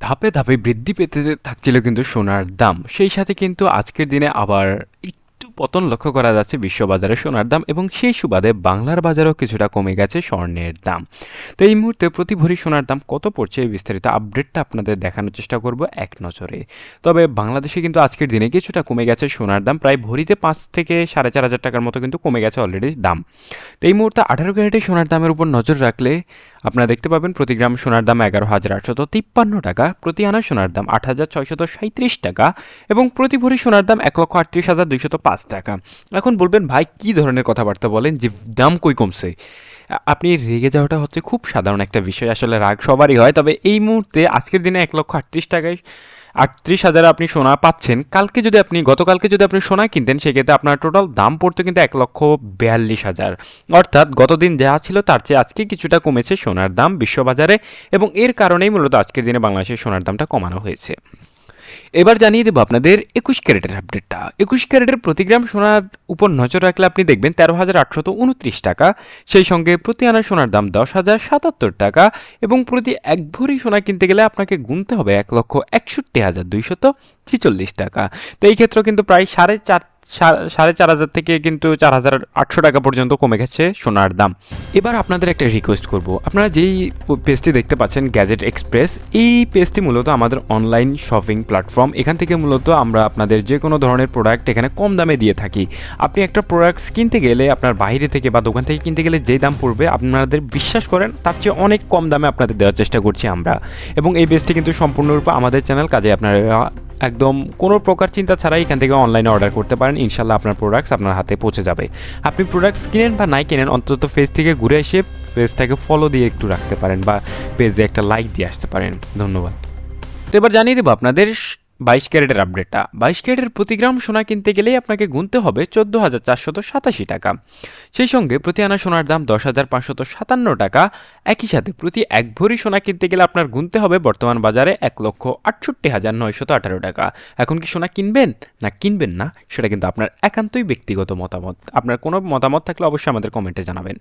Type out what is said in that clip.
ধাপে ধাপে বৃদ্ধি পেতে থাকছিল কিন্তু সোনার দাম। সেই সাথে কিন্তু আজকের দিনে আবার পতন লক্ষ্য করা যাচ্ছে বিশ্ববাজারে সোনার দাম এবং সেই সুবাদে বাংলার বাজারেও কিছুটা কমে গেছে স্বর্ণের দাম। তো এই মুহূর্তে প্রতি ভরি সোনার দাম কত পড়ছে এই বিস্তারিত আপডেটটা আপনাদের দেখানোর চেষ্টা করব এক নজরে। তবে বাংলাদেশে কিন্তু আজকের দিনে কিছুটা কমে গেছে সোনার দাম, প্রায় ভরিতে পাঁচ থেকে সাড়ে চার হাজার টাকার মতো কিন্তু কমে গেছে অলরেডি দাম। তো এই মুহূর্তে আঠারো ক্যারেটের সোনার দামের উপর নজর রাখলে আপনারা দেখতে পাবেন প্রতি গ্রাম সোনার দাম এগারো হাজার আটশত তিপ্পান্ন টাকা, প্রতি আনা সোনার দাম আট হাজার ছয়শত সাঁত্রিশ টাকা এবং প্রতি ভরি সোনার দাম এক লক্ষ আটত্রিশ হাজার দুইশত পাঁচ টাকা। এখন বলবেন, ভাই, কি ধরনের কথাবার্তা বলেন যে দাম কই কমছে? আপনি রেগে যাওয়াটা হচ্ছে খুব সাধারণ একটা বিষয়। আসলে রাগ সবারই হয়, তবে এই মুহূর্তে আজকের দিনে এক লক্ষ আটত্রিশ টাকায় আটত্রিশ হাজার আপনি সোনা পাচ্ছেন। কালকে যদি আপনি, গতকালকে যদি আপনি সোনা কিনতেন, সেক্ষেত্রে আপনার টোটাল দাম পড়তো কিন্তু এক লক্ষ বিয়াল্লিশ হাজার। অর্থাৎ গতদিন যা ছিল, তার চেয়ে আজকে কিছুটা কমেছে সোনার দাম বিশ্ববাজারে এবং এর কারণেই মূলত আজকের দিনে বাংলাদেশের সোনার দামটা কমানো হয়েছে। এবার জানিয়ে দেবো আপনাদের একুশ ক্যারেটের আপডেটটা একুশ ক্যারেটের প্রতি গ্রাম সোনার উপর নজর রাখলে আপনি দেখবেন তেরো হাজার আটশত উনত্রিশ টাকা। সেই সঙ্গে প্রতি আনা সোনার দাম দশ হাজার সাতাত্তর টাকা এবং প্রতি এক ভরি সোনা কিনতে গেলে আপনাকে গুনতে হবে এক লক্ষ একষট্টি হাজার দুইশত ছিচল্লিশ টাকা। তো এই ক্ষেত্রে কিন্তু প্রায় সাড়ে চার সাড়ে চার হাজার থেকে কিন্তু চার হাজার আটশো টাকা পর্যন্ত কমে গেছে সোনার দাম। এবার আপনাদের একটা রিকোয়েস্ট করব। আপনারা যেই পেজটি দেখতে পাচ্ছেন গ্যাজেট এক্সপ্রেস এই পেজটি মূলত আমাদের অনলাইন শপিং প্ল্যাটফর্ম এখান থেকে মূলত আমরা আপনাদের যে কোনো ধরনের প্রোডাক্ট এখানে কম দামে দিয়ে থাকি। আপনি একটা প্রোডাক্টস কিনতে গেলে, আপনার বাইরে থেকে বা দোকান থেকে কিনতে গেলে যেই দাম পড়বে, আপনাদের বিশ্বাস করেন, তার চেয়ে অনেক কম দামে আপনাদের দেওয়ার চেষ্টা করছি আমরা। এবং এই পেজটি কিন্তু সম্পূর্ণরূপে আমাদের চ্যানেল কাজে আপনারা একদম কোনো প্রকার চিন্তা ছাড়াই এখান থেকে অনলাইনে অর্ডার করতে পারেন। ইনশাল্লাহ আপনার প্রোডাক্টস আপনার হাতে পৌঁছে যাবে। আপনি প্রোডাক্টস কিনেন বা নাই কেনেন, অন্তত ফেস থেকে ঘুরে এসে পেজটাকে ফলো দিয়ে একটু রাখতে পারেন বা পেজে একটা লাইক দিয়ে আসতে পারেন। ধন্যবাদ। তো এবার জানিয়ে দেবো আপনাদের বাইশ ক্যারেটের আপডেটটা বাইশ ক্যারেটের প্রতি গ্রাম সোনা কিনতে গেলেই আপনাকে গুনতে হবে চোদ্দ হাজার চারশত সাতাশি টাকা। সেই সঙ্গে প্রতি আনা সোনার দাম দশ হাজার পাঁচশত সাতান্ন টাকা। একই সাথে প্রতি এক ভরি সোনা কিনতে গেলে আপনার গুনতে হবে বর্তমান বাজারে এক লক্ষ আটষট্টি হাজার নয়শত আঠারো টাকা। এখন কি সোনা কিনবেন? না কিনবেন না, সেটা কিন্তু আপনার একান্তই ব্যক্তিগত মতামত। আপনার কোনো মতামত থাকলে অবশ্যই আমাদের কমেন্টে জানাবেন।